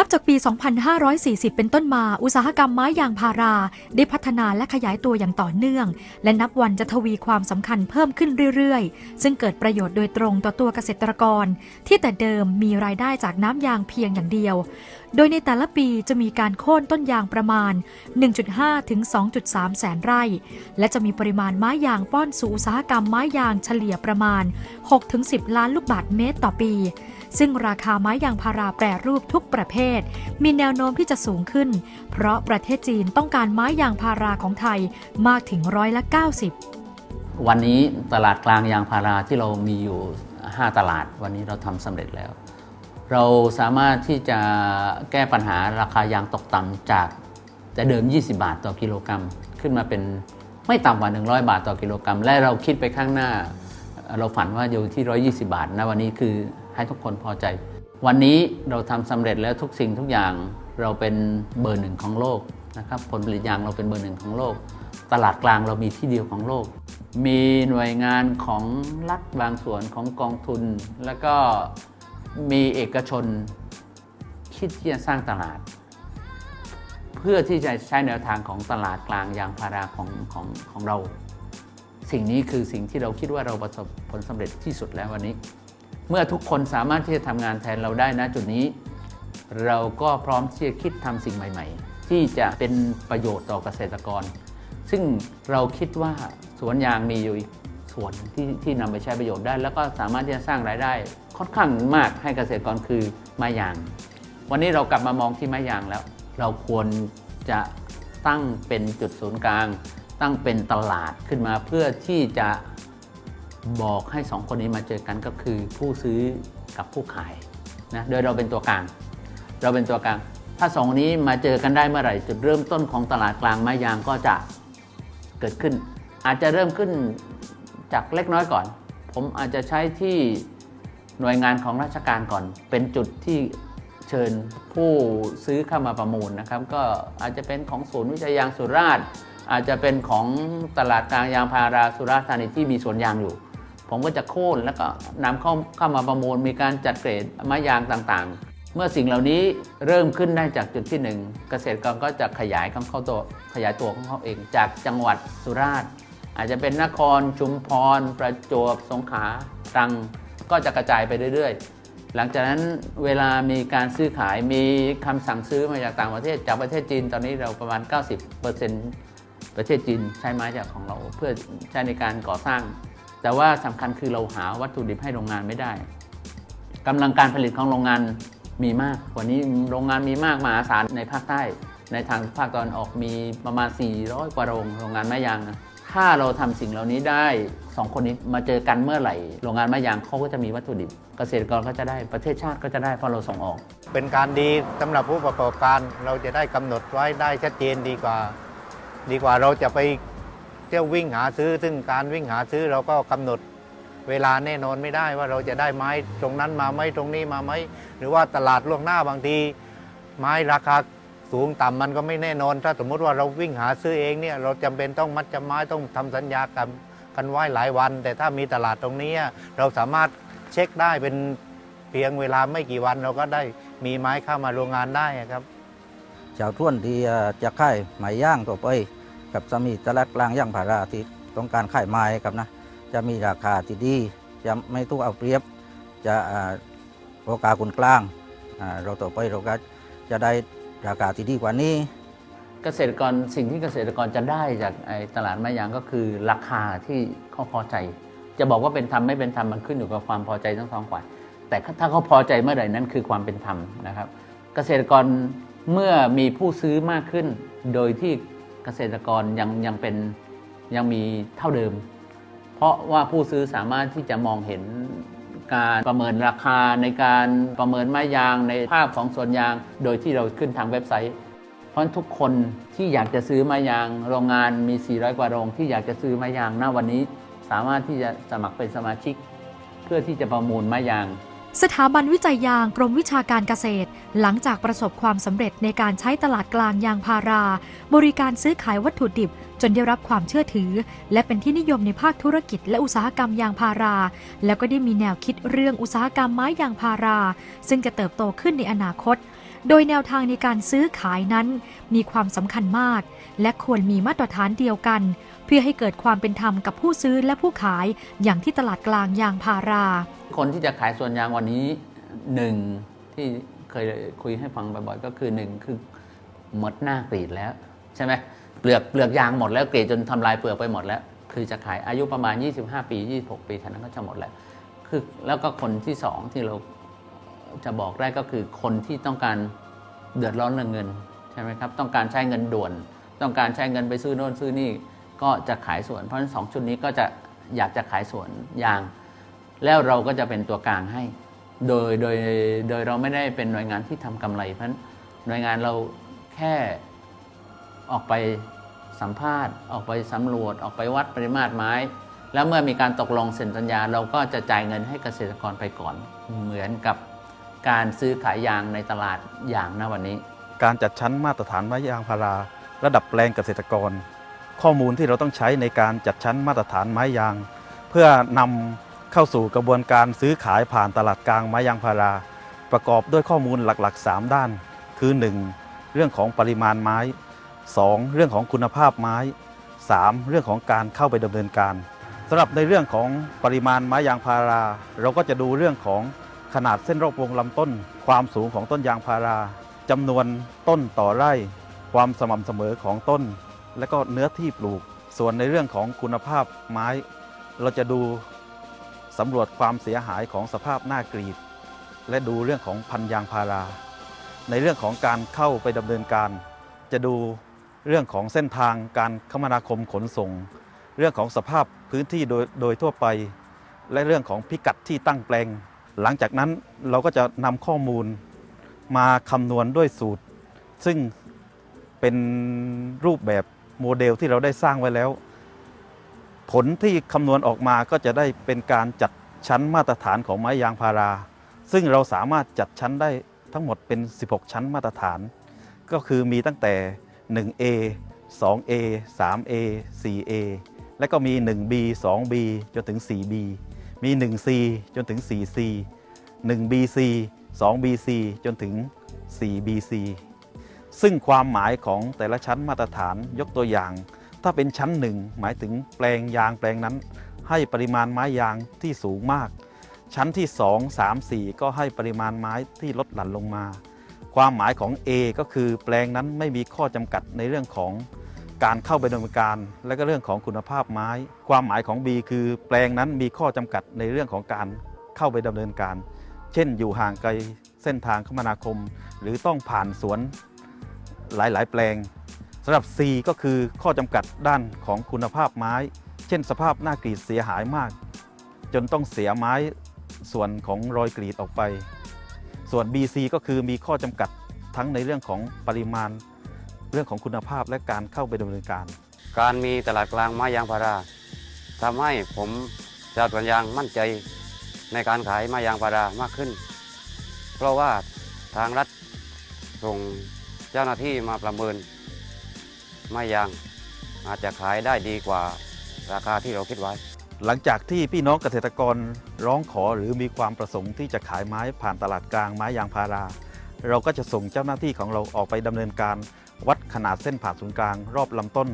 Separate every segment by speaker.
Speaker 1: นับจากปี 2540 เป็นต้นมา อุตสาหกรรมไม้ยางพารา ได้พัฒนาและขยายตัวอย่างต่อเนื่อง และนับวันจะทวีความสำคัญเพิ่มขึ้นเรื่อยๆ ซึ่งเกิดประโยชน์โดยตรงต่อตัวเกษตรกร ที่แต่เดิมมีรายได้จากน้ำยางเพียงอย่างเดียว โดยในแต่ละปีจะมีการโค่นต้นยางประมาณ 1.5 ถึง 2.3 แสนไร่ และจะมีปริมาณไม้ยางป้อนสู่อุตสาหกรรมไม้ยางเฉลี่ยประมาณ 6-10 ล้านลูกบาศก์เมตรต่อปี ซึ่งราคาไม้ยางพาราแปรรูปทุกประเภท มีแนวโน้มที่จะสูงขึ้น เพราะประเทศจีนต้องการไม้ยางพาราของไทยมากถึงร้อยละ 90
Speaker 2: วันนี้ตลาดกลางยางพาราที่เรามีอยู่ 5 ตลาด วันนี้เราทำสำเร็จแล้ว เราสามารถที่จะแก้ปัญหาราคายางตกต่ำจากแต่เดิม 20 บาทต่อกิโลกรัมขึ้นมาเป็นไม่ต่ำกว่า 100 บาทต่อกิโลกรัม และเราคิดไปข้างหน้า เราฝันว่าอยู่ที่ 120 บาทนะวันนี้คือ ให้ทุกคนพอใจ วันนี้เราทำสำเร็จแล้วทุกสิ่งทุกอย่างเราเป็นเบอร์หนึ่งของโลกนะครับผลผลิตยางเราเป็นเบอร์หนึ่งของโลก ตลาดกลางเรามีที่เดียวของโลก มีหน่วยงานของรัฐบางส่วนของกองทุน แล้วก็มีเอกชนคิดที่จะสร้างตลาด เพื่อที่จะใช้แนวทางของตลาดกลางยางพาราของของของเรา สิ่งนี้คือสิ่งที่เราคิดว่าเราประสบผลสำเร็จที่สุดแล้ววันนี้ เมื่อทุกคนสามารถที่จะทำงานแทนเราได้นะจุดนี้ เราก็พร้อมที่จะคิดทำสิ่งใหม่ ๆ ที่จะเป็นประโยชน์ต่อเกษตรกร ซึ่งเราคิดว่าสวนยางมีอยู่ส่วนที่ที่นำไปใช้ประโยชน์ได้ แล้วก็สามารถที่จะสร้างรายได้ค่อนข้างมากให้เกษตรกรคือไม้ยาง วันนี้เรากลับมามองที่ไม้ยางแล้ว เราควรจะตั้งเป็นจุดศูนย์กลาง ตั้งเป็นตลาดขึ้นมาเพื่อที่จะ บอกให้สองคนนี้มาเจอกันก็คือผู้ซื้อกับผู้ขายนะโดยเราเป็นตัวกลาง เราเป็นตัวกลาง ถ้าสองนี้มาเจอกันได้เมื่อไหร่ จุดเริ่มต้นของตลาดกลางไม้ยางก็จะเกิดขึ้น อาจจะเริ่มขึ้นจากเล็กน้อยก่อน ผมอาจจะใช้ที่หน่วยงานของราชการก่อน เป็นจุดที่เชิญผู้ซื้อเข้ามาประมูลนะครับ ก็อาจจะเป็นของศูนย์วิจัยยางสุราษฎร์อาจจะเป็นของตลาดกลางยางพาราสุราษฎร์ธานีที่มีสวนยางอยู่ ผมก็จะโค่นแล้วก็นำเข้าเข้ามาประมูลมีการจัดเกรดไม้ยางต่างๆ เมื่อสิ่งเหล่านี้เริ่มขึ้นได้จากจุดที่หนึ่งเกษตรกรก็จะขยายของเขาตัวขยายตัวของเขาเองจากจังหวัดสุราษฎร์อาจจะเป็นนครชุมพร ประจวบสงขลาตรังก็จะกระจายไปเรื่อยๆ หลังจากนั้นเวลามีการซื้อขายมีคำสั่งซื้อมาจากต่างประเทศจากประเทศจีนตอนนี้เราประมาณ 90%ประเทศจีนใช้ไม้จากของเราเพื่อใช้ในการก่อสร้าง แต่ว่าสำคัญคือเราหาวัตถุดิบให้โรงงานไม่ได้กำลังการผลิตของโรงงานมีมากกว่านี้โรงงานมีมากมหาศาลในภาคใต้ ในทางภาคตะวันออกมีประมาณ 400 กว่าโรงโรงงานไม้ยางนะถ้าเราทำสิ่งเหล่านี้ได้สองคนนี้มาเจอกันเมื่อไหร่ โรงงานไม้ยางเขาก็จะมีวัตถุดิบ เกษตรกรก็จะได้ประเทศชาติก็จะได้เพราะเราส่งออก
Speaker 3: เป็นการดีสำหรับผู้ประกอบการเราจะได้กำหนดไว้ได้ชัดเจนดีกว่า ดีกว่าเราจะไป เที่ยววิ่งหาซื้อ ซึ่งการวิ่งหาซื้อเราก็กำหนดเวลาแน่นอนไม่ได้ว่าเราจะได้ไม้ตรงนั้นมาไหมตรงนี้มาไหมหรือว่าตลาดล่วงหน้าบางที ไม้ราคาสูงต่ำมันก็ไม่แน่นอน ถ้าสมมติว่าเราวิ่งหาซื้อเองเนี่ยเราจำเป็นต้องมัดจำไม้ต้องทำสัญญากันกันไว้หลายวัน แต่ถ้ามีตลาดตรงนี้เราสามารถเช็คได้เป็นเพียงเวลาไม่กี่วันเราก็ได้มีไม้เข้ามาโรงงานได้ครับ
Speaker 4: ชาวท้วนที่จะค่ายไม้ย่างต่อไป กับจะมีตลาดกลางย่างผาราที่ต้องการค่ายไม้ครับนะจะมีราคาที่ดีจะไม่ถูกเอาเปรียบ จะโอกาสคนกลางเราต่อไปเราก็จะได้ราคาที่ดีกว่านี้
Speaker 2: เกษตรกรสิ่งที่เกษตรกรจะได้จากไอ้ตลาดไม้ยางก็คือราคาที่เขาพอใจ จะบอกว่าเป็นธรรมไม่เป็นธรรมมันขึ้นอยู่กับความพอใจทั้งสองฝ่ายแต่ถ้าเขาพอใจเมื่อไหร่นั้นคือความเป็นธรรมนะครับ เกษตรกรเมื่อมีผู้ซื้อมากขึ้นโดยที่ กษตรกรยังยังเป็นยังมีเท่าเดิม เพราะว่าผู้ซื้อสามารถที่จะมองเห็นการประเมินราคาในการประเมินไม้ยางในภาพของสวนยาง โดยที่เราขึ้นทางเว็บไซต์ เพราะทุกคนที่อยากจะซื้อไม้ยาง โรงงานมี 400 กว่าโรงที่อยากจะซื้อไม้ยางณวันนี้ สามารถที่จะสมัครเป็นสมาชิก เพื่อที่จะประมูลไม้ยาง
Speaker 1: สถาบันวิจัยยางกรมวิชาการเกษตร หลังจากประสบความสำเร็จในการใช้ตลาดกลางยางพารา บริการซื้อขายวัตถุดิบ จนได้รับความเชื่อถือ และเป็นที่นิยมในภาคธุรกิจและอุตสาหกรรมยางพารา แล้วก็ได้มีแนวคิดเรื่องอุตสาหกรรมไม้ยางพารา ซึ่งจะเติบโตขึ้นในอนาคต โดยแนวทางในการซื้อขายนั้น มีความสำคัญมาก และควรมีมาตรฐานเดียวกัน เพื่อให้เกิดความเป็นธรรมกับผู้ซื้อและผู้ขายอย่างที่ตลาดกลางยางพารา
Speaker 2: คนที่จะขายสวนยางวันนี้หนึ่งที่เคยคุยให้ฟังบ่อยๆก็คือหนึ่งคือหมดหน้ากรีดแล้วใช่ไหมเปลือกเปลือกยางหมดแล้วกรีดจนทำลายเปลือกไปหมดแล้ว คือจะขายอายุประมาณ 25 ปี 26 ปีเท่านั้นก็จะหมดแล้ว คือแล้วก็คนที่สองที่เรา จะบอกได้ก็คือคนที่ต้องการเดือดร้อนเรื่องเงินใช่ไหมครับต้องการใช้เงินด่วน ต้องการใช้เงินไปซื้อโน่นซื้อนี่ก็จะขายส่วน เพราะฉะนั้นสองชุดนี้ก็จะอยากจะขายส่วนยาง แล้วเราก็จะเป็นตัวกลางให้ โดยโดยโดยเราไม่ได้เป็นหน่วยงานที่ทำกำไร เพราะฉะนั้นหน่วยงานเราแค่ออกไปสัมภาษณ์ ออกไปสำรวจออกไปวัดปริมาตรไม้ แล้วเมื่อมีการตกลงเซ็นสัญญา เราก็จะจ่ายเงินให้เกษตรกรไปก่อนเหมือนกับ การซื้อขายยางในตลาดอย่างณวันนี้
Speaker 5: การจัดชั้นมาตรฐานไม้ยางพารา ระดับแปลงเกษตรกร ข้อมูลที่เราต้องใช้ในการจัดชั้นมาตรฐานไม้ยาง เพื่อนำเข้าสู่กระบวนการซื้อขายผ่านตลาดกลางไม้ยางพารา ประกอบด้วยข้อมูลหลัก ๆ 3 ด้าน คือ 1. เรื่องของปริมาณไม้ 2. เรื่องของคุณภาพไม้ 3. เรื่องของการเข้าไปดำเนินการสำหรับในเรื่องของปริมาณไม้ยางพารา เราก็จะดูเรื่องของ ขนาดเส้นรอบวงลำต้น ความสูงของต้นยางพาราจำนวนต้นต่อไร่ ความสม่ำเสมอของต้น และก็เนื้อที่ปลูก ส่วนในเรื่องของคุณภาพไม้ เราจะดูสำรวจความเสียหายของสภาพหน้ากรีด และดูเรื่องของพันยางพารา ในเรื่องของการเข้าไปดำเนินการ จะดูเรื่องของเส้นทางการคมนาคมขนส่ง เรื่องของสภาพพื้นที่โดยโดยทั่วไป และเรื่องของพิกัดที่ตั้งแปลง หลังจากนั้นเราก็จะนำข้อมูลมาคำนวณด้วยสูตร ซึ่งเป็นรูปแบบโมเดลที่เราได้สร้างไว้แล้ว ผลที่คำนวณออกมาก็จะได้เป็นการจัดชั้นมาตรฐานของไม้ยางพารา ซึ่งเราสามารถจัดชั้นได้ทั้งหมดเป็น 16 ชั้นมาตรฐาน ก็คือมีตั้งแต่ 1A 2A 3A 4A และก็มี 1B 2B จนถึง 4B มี 1C จนถึง 4C 1BC 2BC จนถึง 4BC ซึ่งความหมายของแต่ละชั้นมาตรฐานยกตัวอย่าง ถ้าเป็นชั้นหนึ่งหมายถึงแปลงยางแปลงนั้น ให้ปริมาณไม้ยางที่สูงมาก ชั้นที่ 2 3 4 ก็ให้ปริมาณไม้ที่ลดหลั่นลงมา ความหมายของ A ก็คือแปลงนั้นไม่มีข้อจำกัดในเรื่องของ การเข้าไปดำเนินการ และก็เรื่องของคุณภาพไม้ ความหมายของ B คือแปลงนั้นมีข้อจำกัดในเรื่องของการเข้าไปดำเนินการ เช่น อยู่ห่างไกลเส้นทางคมนาคม หรือต้องผ่านสวนหลาย ๆ แปลงสำหรับ C ก็คือข้อจำกัดด้านของคุณภาพไม้ เช่น สภาพหน้ากรีดเสียหายมาก จนต้องเสียไม้ส่วนของรอยกรีดออกไป ส่วน BC ก็คือมีข้อจำกัดทั้งในเรื่องของปริมาณ เรื่องของคุณภาพและการเข้าไปดำเนินการ
Speaker 6: การมีตลาดกลางไม้ยางพาราทำให้ผมชาวสวนยางมั่นใจในการขายไม้ยางพารามากขึ้น เพราะว่าทางรัฐส่งเจ้าหน้าที่มาประเมินไม้ยางอาจจะขายได้ดีกว่าราคาที่เราคิดไว้
Speaker 5: หลังจากที่พี่น้องเกษตรกรร้องขอหรือมีความประสงค์ที่จะขายไม้ผ่านตลาดกลางไม้ยางพารา เราก็จะส่งเจ้าหน้าที่ของเราออกไปดำเนินการ วัดขนาดเส้นผ่าศูนย์กลาง รอบลำต้น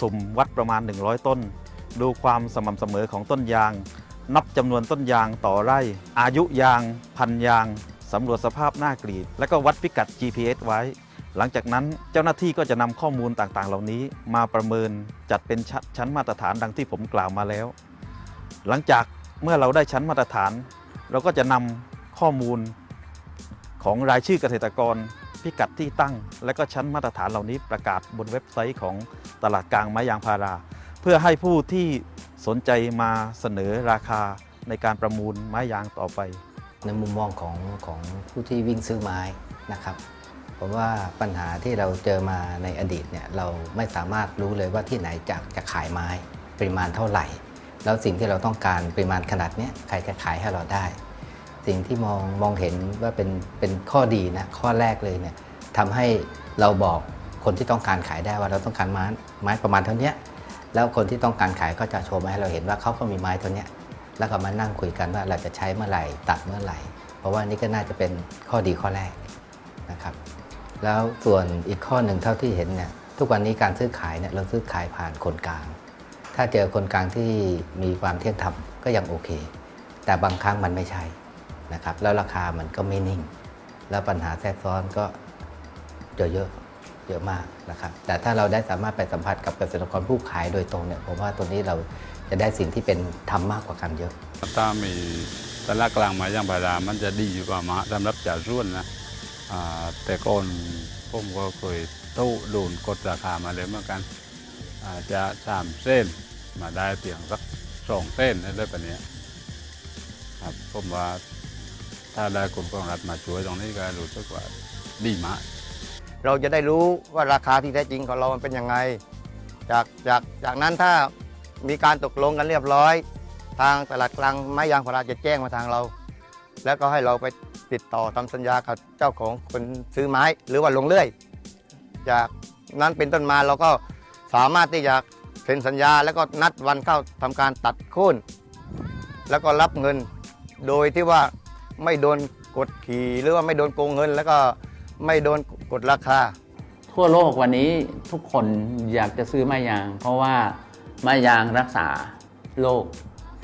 Speaker 5: สุ่มวัดประมาณ 100 ต้น ดูความสม่ำเสมอของต้นยาง นับจำนวนต้นยางต่อไร่ อายุยาง พันยางสำรวจสภาพหน้ากรีด และก็วัดพิกัด GPS ไว้ หลังจากนั้นเจ้าหน้าที่ก็จะนำข้อมูลต่างๆ เหล่านี้ มาประเมินจัดเป็นชั้นชั้นมาตรฐานดังที่ผมกล่าวมาแล้ว หลังจากเมื่อเราได้ชั้นมาตรฐาน เราก็จะนำข้อมูล ของรายชื่อเกษตรกรพิกัดที่ตั้ง และก็ชั้นมาตรฐานเหล่านี้ประกาศบนเว็บไซต์ของตลาดกลางไม้ยางพารา เพื่อให้ผู้ที่สนใจมาเสนอราคาในการประมูลไม้ยางต่อไป
Speaker 7: ในมุมมองของของผู้ที่วิ่งซื้อไม้นะครับผมว่าปัญหาที่เราเจอมาในอดีตเนี่ยเราไม่สามารถรู้เลยว่าที่ไหนจะจะขายไม้ปริมาณเท่าไหร่ แล้วสิ่งที่เราต้องการปริมาณขนาดเนี้ยใครจะขายให้เราได้ สิ่งที่มองมองเห็นว่าเป็นเป็นข้อดีนะข้อแรกเลยเนี่ยทำให้เราบอกคนที่ต้องการขายได้ว่าเราต้องการไม้ไม้ประมาณเท่าเนี้ยแล้วคนที่ต้องการขายก็จะโชว์มาให้เราเห็นว่าเขาก็มีไม้เท่าเนี้ยแล้วก็มานั่งคุยกันว่าเราจะใช้เมื่อไหร่ ตัดเมื่อไหร่ เพราะว่านี่ก็น่าจะเป็นข้อดีข้อแรกนะครับ แล้วส่วนอีกข้อหนึ่งเท่าที่เห็นเนี่ยทุกวันนี้การซื้อขายเนี่ยเราซื้อขายผ่านคนกลาง ถ้าเจอคนกลางที่มีความเที่ยงธรรมก็ยังโอเค แต่บางครั้งมันไม่ใช่ นะครับแล้วราคามันก็ไม่นิ่ง แล้วปัญหาแทรกซ้อนก็เจอเยอะเยอะมากนะครับแต่ถ้าเราได้สามารถไปสัมผัสกับเกษตรกรผู้ขายโดยตรงเนี่ยผมว่าตัวนี้เราจะได้สิ่งที่เป็นธรรมมากกว่ากันเยอะ
Speaker 8: ถ้ามีตลาดกลางม้ยางพารามันจะดีกว่ามาสำหรับจ่าร่วนนะแต่ก่อนผมก็เคยตู้โดนกดราคามาเลยเหมือนกันอาจจะสามเส้นมาได้เพียงสักสองเส้นอะไรแบบเนี้ยครับผมว่า ถ้าได้กรมของรัฐมาช่วยตรงนี้ก็รู้สึกว่าดีมาก
Speaker 9: เราจะได้รู้ว่าราคาที่แท้จริงของเรามันเป็นยังไง จากจากจากนั้นถ้ามีการตกลงกันเรียบร้อย ทางตลาดกลางไม้ยางพาราจะแจ้งมาทางเรา แล้วก็ให้เราไปติดต่อทำสัญญากับเจ้าของคนซื้อไม้หรือว่าลงเลื่อย จากนั้นเป็นต้นมาเราก็สามารถที่จะเซ็นสัญญา แล้วก็นัดวันเข้าทำการตัดโค่นแล้วก็รับเงิน โดยที่ว่า ไม่โดนกดขี่หรือว่าไม่โดนโกงเงิน แล้วก็ไม่โดนกดราคา
Speaker 2: ทั่วโลกวันนี้ทุกคนอยากจะซื้อไม้ยาง เพราะว่าไม้ยางรักษาโรค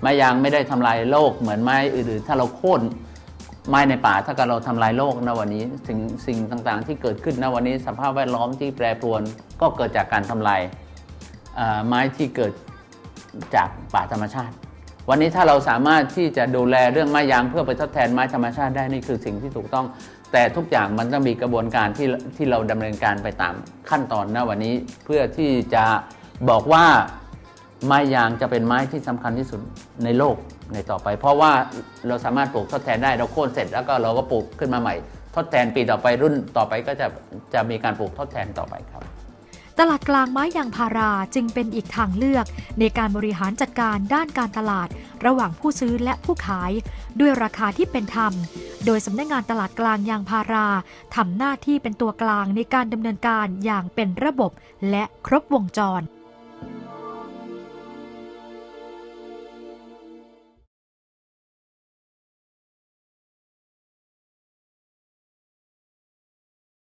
Speaker 2: ไม้ยางไม่ได้ทำลายโลกเหมือนไม้อื่นๆ ถ้าเราโค่นไม้ในป่าถ้าเกิดเราทำลายโลกนะวันนี้สิ่งสิ่งต่างๆ ที่เกิดขึ้นนะวันนี้สภาพแวดล้อมที่แปรปรวนก็เกิดจากการทำลายไม้ที่เกิดจากป่าธรรมชาติ วันนี้ถ้าเราสามารถที่จะดูแลเรื่องไม้ยางเพื่อไปทดแทนไม้ธรรมชาติได้นี่คือสิ่งที่ถูกต้อง แต่ทุกอย่างมันต้องมีกระบวนการที่ที่เราดำเนินการไปตามขั้นตอนนะวันนี้เพื่อที่จะบอกว่าไม้ยางจะเป็นไม้ที่สำคัญที่สุดในโลกในต่อไป เพราะว่าเราสามารถปลูกทดแทนได้เราโค่นเสร็จแล้วก็เราก็ปลูกขึ้นมาใหม่ ทดแทนปีต่อไปรุ่นต่อไปก็จะจะมีการปลูกทดแทนต่อไปครับ
Speaker 1: ตลาดกลางไม้ยางพาราจึงเป็นอีกทางเลือกในการบริหารจัดการด้านการตลาด ระหว่างผู้ซื้อและผู้ขาย ด้วยราคาที่เป็นธรรม โดยสำนักงงานตลาดกลางยางพาราทำหน้าที่เป็นตัวกลางในการดำเนินการอย่างเป็นระบบและครบวงจร